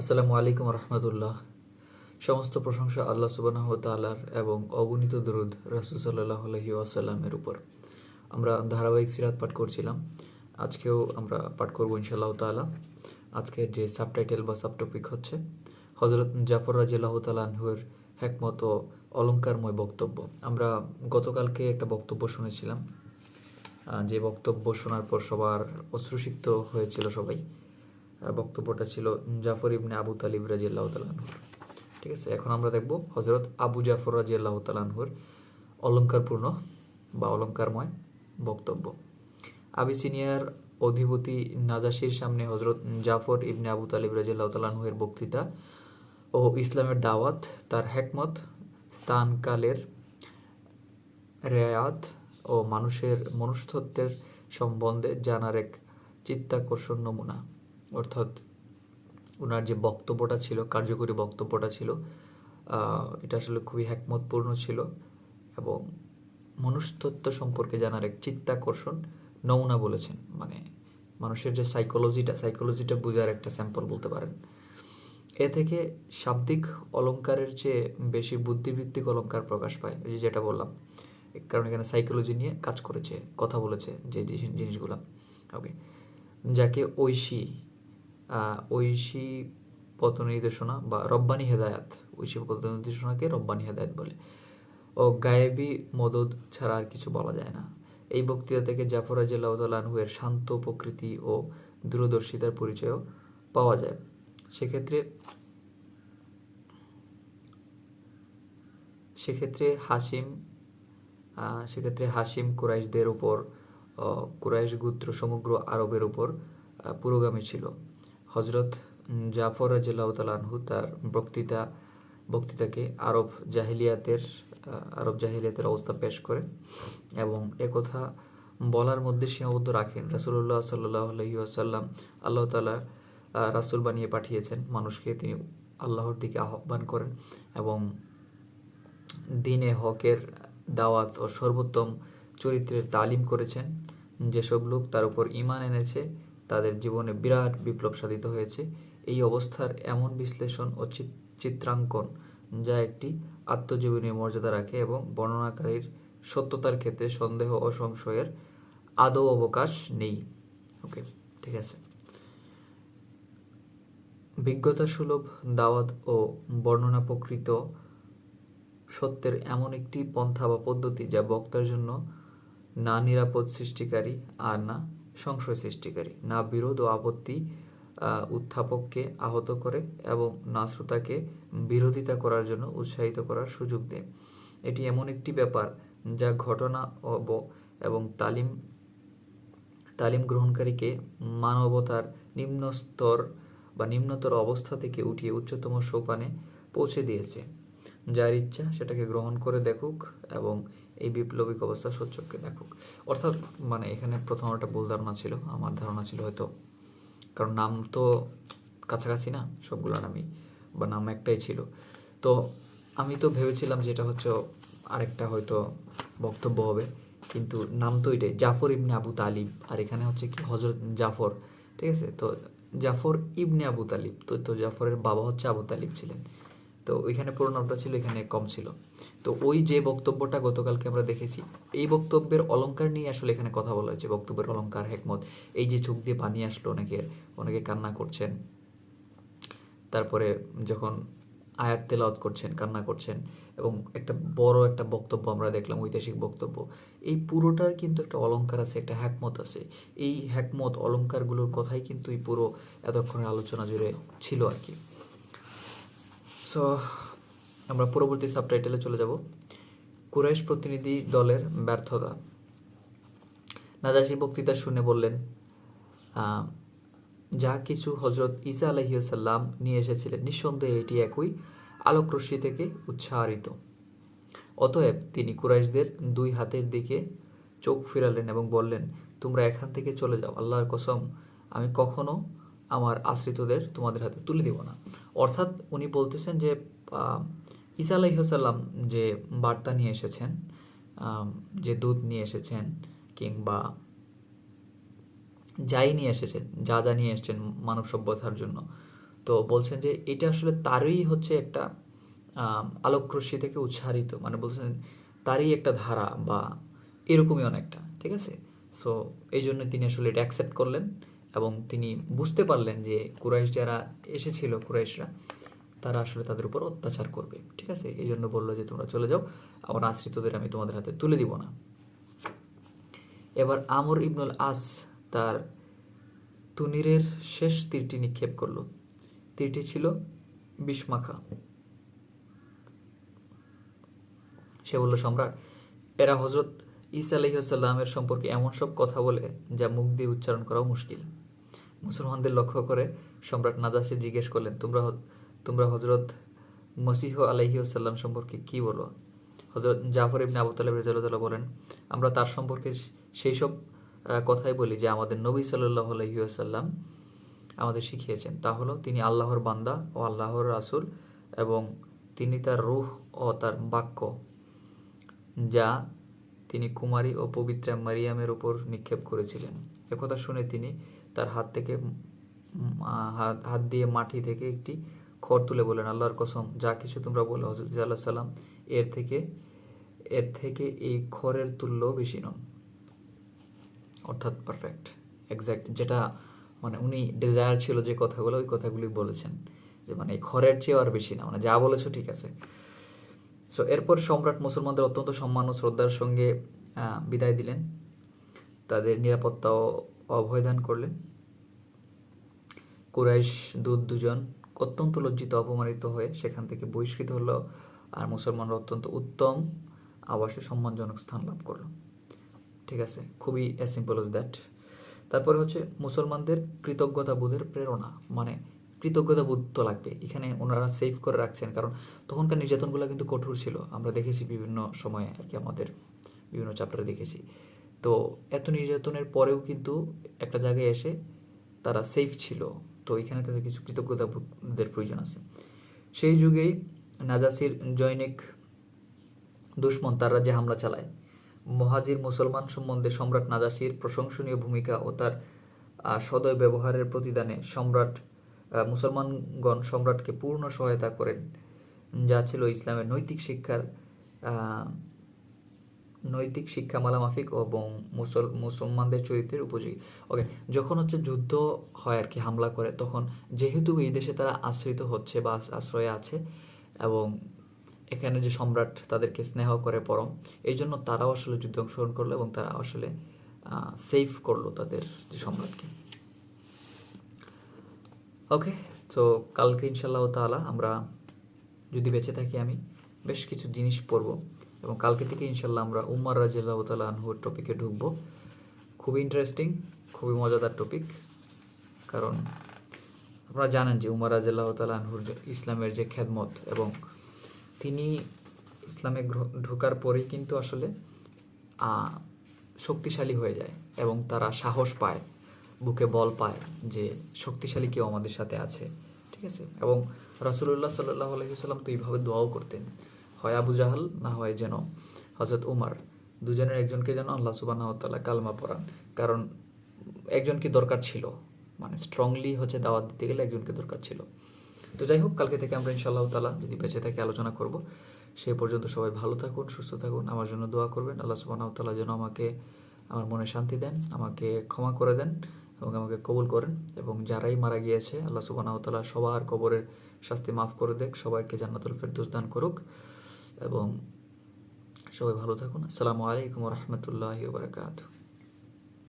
আসসালামু আলাইকুম রহমতুল্লাহ। সমস্ত প্রশংসা আল্লাহ সুবানাহ তালার এবং অগণিত দরুদ রাসুল সাল্লাহ আসাল্লামের উপর। আমরা ধারাবাহিক সিরাত পাঠ করছিলাম। আজকেও আমরা পাঠ করব ইনশাল্লাহ তালা আজকের যে সাবটাইটেল বা সাবটপিক হচ্ছে হজরত জাফর রাজিল্লাহ তালাহুয়ের হ্যাকমত অলঙ্কারময় বক্তব্য। আমরা গতকালকে একটা বক্তব্য শুনেছিলাম। যে বক্তব্য শোনার পর সবার অশ্রুসিক্ত হয়েছিল সবাই। বক্তব্যটা ছিল জাফর ইবনে আবু তালিব রাজিয়াল্লাহ তালানহুর ঠিক আছে, এখন আমরা দেখব হজরত আবু জাফর রাজিয়াল্লাহ তালানহুর অলঙ্কারপূর্ণ বা অলঙ্কারময় বক্তব্য। আবিসিনিয়ার অধিপতি নাজাসির সামনে হজরত জাফর ইবনে আবু তালিব রাজিয়াল্লাহ তালানহুয়ের বক্তৃতা ও ইসলামের দাওয়াত, তার হ্যাকমত স্থানকালের রেয়াত ও মানুষের মনুষ্যত্বের সম্বন্ধে জানার এক চিত্তাকর্ষণ নমুনা। অর্থাৎ ওনার যে বক্তব্যটা ছিল, কার্যকরী বক্তব্যটা ছিল এটা আসলে খুবই হ্যাকমতপূর্ণ ছিল এবং মনুষ্যত্ব সম্পর্কে জানার এক চিত্তাকর্ষণ নমুনা বলেছেন। মানে মানুষের যে সাইকোলজিটা সাইকোলজিটা বোঝার একটা স্যাম্পল বলতে পারেন। এ থেকে শাব্দিক অলংকারের চেয়ে বেশি বুদ্ধিভিত্তিক অলংকার প্রকাশ পায়। যে যেটা বললাম কারণ এখানে সাইকোলজি নিয়ে কাজ করেছে, কথা বলেছে যে জিনিস- জিনিসগুলো। ওকে যাকে ঐশী ঐশী পথ নির্দেশনা বা রব্বানি হেদায়াত। ঐশী পথ নির্দেশনাকে রব্বানি হেদায়াত বলে। ও গায়েবী মদত ছাড়া আর কিছু বলা যায় না। এই বক্তৃতা থেকে জাফর আজহাউদ্দালানহুয়ের শান্ত প্রকৃতি ও দূরদর্শিতার পরিচয়ও পাওয়া যায়। সেক্ষেত্রে সেক্ষেত্রে হাসিম সেক্ষেত্রে হাসিম কুরাইশদের উপর কুরাইশ গোত্র সমগ্র আরবের উপর পুরোগামী ছিল। হজরত জাফর রাজিল্লাহতালানহু তার বক্তৃতা, বক্তৃতাকে আরব জাহিলিয়াতের আরব জাহিলিয়াতের অবস্থা পেশ করে এবং একথা বলার মধ্যে সীমাবদ্ধ রাখেন। রাসুল্লাহ সাল্লাহ আলহি আসাল্লাম আল্লাহ তালা রাসুল বানিয়ে পাঠিয়েছেন। মানুষকে তিনি আল্লাহর দিকে আহ্বান করেন এবং দিনে হকের দাওয়াত ও সর্বোত্তম চরিত্রের তালিম করেছেন। যেসব লোক তার উপর ইমান এনেছে তাদের জীবনে বিরাট বিপ্লব সাধিত হয়েছে। এই অবস্থার এমন বিশ্লেষণ ও চিত- চিত্রাঙ্কন যা একটি আত্মজীবনীর মর্যাদা রাখে এবং বর্ণনাকারীর সত্যতার ক্ষেত্রে সন্দেহ ও সংশয়ের আদৌ অবকাশ নেই। ওকে, ঠিক আছে। বিজ্ঞতা সুলভ দাওয়াত ও বর্ণনা প্রকৃত সত্যের এমন একটি পন্থা বা পদ্ধতি যা বক্তার জন্য না নিরাপদ সৃষ্টিকারী আর না সংশয় সৃষ্টিকারী। না বিরোধ ও আপত্তি উত্থাপককে আহত করে এবং না শ্রোতাকে বিরোধিতা করার জন্য উৎসাহিত করার সুযোগ দেয়। এটি এমন একটি ব্যাপার যা ঘটনা অব- এবং তালিম তালিম গ্রহণকারীকে মানবতার নিম্ন স্তর বা নিম্নতর অবস্থা থেকে উঠিয়ে উচ্চতম সোপানে পৌঁছে দিয়েছে। যার ইচ্ছা সেটাকে গ্রহণ করে দেখুক এবং এই বিপ্লবিক অবস্থা সচ্চককে দেখুক অর্থাৎ মানে এখানে প্রথম একটা ভুল ধারণা ছিল, আমার ধারণা ছিল হয়তো, কারণ নাম তো কাছাকাছি না সবগুলো নামই, বা নাম একটাই ছিল। তো আমি তো ভেবেছিলাম যে এটা হচ্ছে আরেকটা হয়তো বক্তব্য হবে, কিন্তু নাম তো এটাই, জাফর ইবনে আবু তালিব, আর এখানে হচ্ছে কি হজরত জাফর, ঠিক আছে? তো জাফর ইবনে আবু তালিব, তো তো জাফরের বাবা হচ্ছে আবু তালিব ছিলেন। তো ওইখানে পুরো নামটা ছিল, এখানে কম ছিল। তো ওই যে বক্তব্যটা গতকালকে আমরা দেখেছি, এই বক্তব্যের অলংকার নিয়ে আসলে এখানে কথা বলা হয়েছে, বক্তব্যের অলংকার, হেকমত। এই যে চোখ দিয়ে পানি আসলো, অনেকে অনেকে কান্না করছেন। তারপরে যখন আয়াত তেলাওয়াত করছেন, কান্না করছেন, এবং একটা বড় একটা বক্তব্য আমরা দেখলাম, ঐতিহাসিক বক্তব্য। এই পুরোটার কিন্তু একটা অলংকার আছে, একটা হ্যাকমত আছে। এই হ্যাকমত অলঙ্কারগুলোর কথাই কিন্তু এই পুরো এতক্ষণের আলোচনা জুড়ে ছিল আর কি। সো আমরা পরবর্তী সাবটাইটেলে চলে যাব। কুরাইশ প্রতিনিধি দলের ব্যর্থতা। নাজাসি বক্তৃতা শুনে বললেন যা কিছু হজরত ইসা আলহিউসাল্লাম নিয়ে এসেছিলেন, নিঃসন্দেহে এটি একই আলোক রশ্মি থেকে উৎসাহিত অতএব তিনি কুরাইশদের দুই হাতের দিকে চোখ ফিরালেন এবং বললেন, তোমরা এখান থেকে চলে যাও, আল্লাহর কসম, আমি কখনো আমার আশ্রিতদের তোমাদের হাতে তুলে দেব না। অর্থাৎ উনি বলতেছেন যে ঈসা আলাইসাল্লাম যে বার্তা নিয়ে এসেছেন যে দুধ নিয়ে এসেছেন কিংবা যাই নিয়ে এসেছেন, যা যা নিয়ে এসেছেন মানব সভ্যতার জন্য, তো বলছেন যে এটা আসলে তারই হচ্ছে একটা আলোকরশ্মি থেকে উচ্চারিত মানে বলছেন তারই একটা ধারা বা এরকমই অনেকটা, ঠিক আছে? সো এই জন্য তিনি আসলে এটা অ্যাকসেপ্ট করলেন এবং তিনি বুঝতে পারলেন যে কুরাইশ যারা এসেছিল, কুরাইশরা তারা আসলে তাদের উপর অত্যাচার করবে, ঠিক আছে? এই জন্য বলল যে, তোমরা চলে যাও, আমার আশ্রিতদের আমি তোমাদের হাতে তুলে দিব না। এবার আমর ইবনুল আস তার তুনিরের শেষ তীরটি নিক্ষেপ করল। তীরটি ছিল বিষ্মাখা সে বলল, সম্রাট, এরা হজরত ঈসা আলহিহাল্লামের সম্পর্কে এমন সব কথা বলে যা মুখ দিয়ে উচ্চারণ করাও মুশকিল। মুসলমানদের লক্ষ্য করে সম্রাট নাজাসি জিজ্ঞেস করলেন, তোমরা তোমরা হজরত মসিহ আলহিউসাল্লাম সম্পর্কে কি বলো? হজরত জাফর ইবনে আবু তালেব বলেন, আমরা তার সম্পর্কে সেই সব কথাই বলি যে আমাদের নবী সাল্লাহ আলহিউসাল্লাম আমাদের শিখিয়েছেন। তা হলো, তিনি আল্লাহর বান্দা ও আল্লাহর রাসুল এবং তিনি তার রূহ ও তার বাক্য, যা তিনি কুমারী ও পবিত্রা মারিয়ামের উপর নিক্ষেপ করেছিলেন। একথা শুনে তিনি তার হাত থেকে হাত দিয়ে মাটি থেকে একটি খড় তুলে বলেন আল্লাহর কসম, যা কিছু তোমরা বলো হজরত আল্লাহ সাল্লাম এর থেকে এর থেকে এই খড়ের তুল্য বেশি নন অর্থাৎ পারফেক্ট এক্স্যাক্ট যেটা মানে উনি ডিজায়ার ছিল যে কথাগুলো, ওই কথাগুলি বলেছেন, যে মানে এই খড়ের চেয়েও আর বেশি না মানে যা বলেছ ঠিক আছে। সো এরপর সম্রাট মুসলমানদের অত্যন্ত সম্মান ও শ্রদ্ধার সঙ্গে বিদায় দিলেন। তাদের নিরাপত্তা অভয়দান করলেন। কুরাইশ দুধ দুজন অত্যন্ত লজ্জিত, অপমানিত হয়ে সেখান থেকে বহিষ্কৃত হলো আর মুসলমানরা অত্যন্ত উত্তম, আবাসে সম্মানজনক স্থান লাভ করল। ঠিক আছে, খুবই অ্যাজ সিম্পল as দ্যাট তারপরে হচ্ছে মুসলমানদের কৃতজ্ঞতা বোধের প্রেরণা মানে কৃতজ্ঞতা বোধ তো লাগবে। এখানে ওনারা সেভ করে রাখছেন, কারণ তখনকার নির্যাতনগুলো কিন্তু কঠোর ছিল। আমরা দেখেছি বিভিন্ন সময়ে আর কি আমাদের বিভিন্ন চ্যাপ্টারে দেখেছি। তো এত নির্যাতনের পরেও কিন্তু একটা জায়গায় এসে তারা সেফ ছিল। তো এখানে তাদের কিছু কৃতজ্ঞতা বোধের প্রয়োজন আছে। সেই যুগেই নাজাসির জৈনিক দুশ্মন তার রাজ্যে হামলা চালায়। মহাজির মুসলমান সম্বন্ধে সম্রাট নাজাসির প্রশংসনীয় ভূমিকা ও তার সদয় ব্যবহারের প্রতিদানে সম্রাট মুসলমানগণ সম্রাটকে পূর্ণ সহায়তা করেন। যা ছিল ইসলামের নৈতিক শিক্ষার নৈতিক শিক্ষা মালামাফিক এবং মুসল মুসলমানদের চরিত্রের উপযোগী। ওকে যখন হচ্ছে যুদ্ধ হয় আর কি, হামলা করে, তখন যেহেতু এই দেশে তারা আশ্রিত হচ্ছে বা আশ্রয়ে আছে এবং এখানে যে সম্রাট তাদেরকে স্নেহ করে পরম, এই জন্য তারাও আসলে যুদ্ধে অংশগ্রহণ করল এবং তারা আসলে সেফ করল তাদের যে সম্রাটকে। ওকে তো কালকে ইনশাল্লাহ তাআলা আমরা যদি বেঁচে থাকি আমি, বেশ কিছু জিনিস পড়ব। এবং কালকে থেকে ইনশাল্লাহ আমরা উম্মার রাজিল্লাহ তালা আনহুর টপিকে ঢুকব। খুবই ইন্টারেস্টিং খুবই মজাদার টপিক কারণ আপনারা জানেন যে উমর রাজিল্লাহ তালা আনহুর ইসলামের যে খেদমত এবং তিনি ইসলামে ঢোকার পরেই কিন্তু আসলে শক্তিশালী হয়ে যায় এবং তারা সাহস পায়, বুকে বল পায় যে শক্তিশালী কেউ আমাদের সাথে আছে, ঠিক আছে? এবং রাসুল্লাহ সাল্লাহ আলহিসাল্লাম তো এইভাবে দোয়াও করতেন। হয় আবু জাহাল না হয় যেন হজরত উমার। দুজনের একজনকে যেন আল্লাহ সুবাহতাল্লাহ কালমা পড়ান কারণ একজনকে দরকার ছিল? মানে স্ট্রংলি হচ্ছে দাওয়াত দিতে গেলে একজনকে দরকার ছিল। তো যাই হোক, কালকে থেকে আমরা ইনশাআল্লাহ তালা যদি বেঁচে থেকে আলোচনা করব সেই পর্যন্ত সবাই ভালো থাকুন, সুস্থ থাকুন, আমার জন্য দোয়া করবেন। আল্লাহ সুবাহ তালা যেন আমাকে, আমার মনে শান্তি দেন, আমাকে ক্ষমা করে দেন এবং আমাকে কবুল করেন এবং যারাই মারা গিয়েছে, আল্লাহ সুবাহ তালা সবার কবরের শাস্তি মাফ করে দেখ, সবাইকে জান্নাতুল ফেরদৌস দান করুক। এবং সবাই ভালো থাকুন। আসসালামু আলাইকুম রহমতুল্লাহ বারকাতুহ।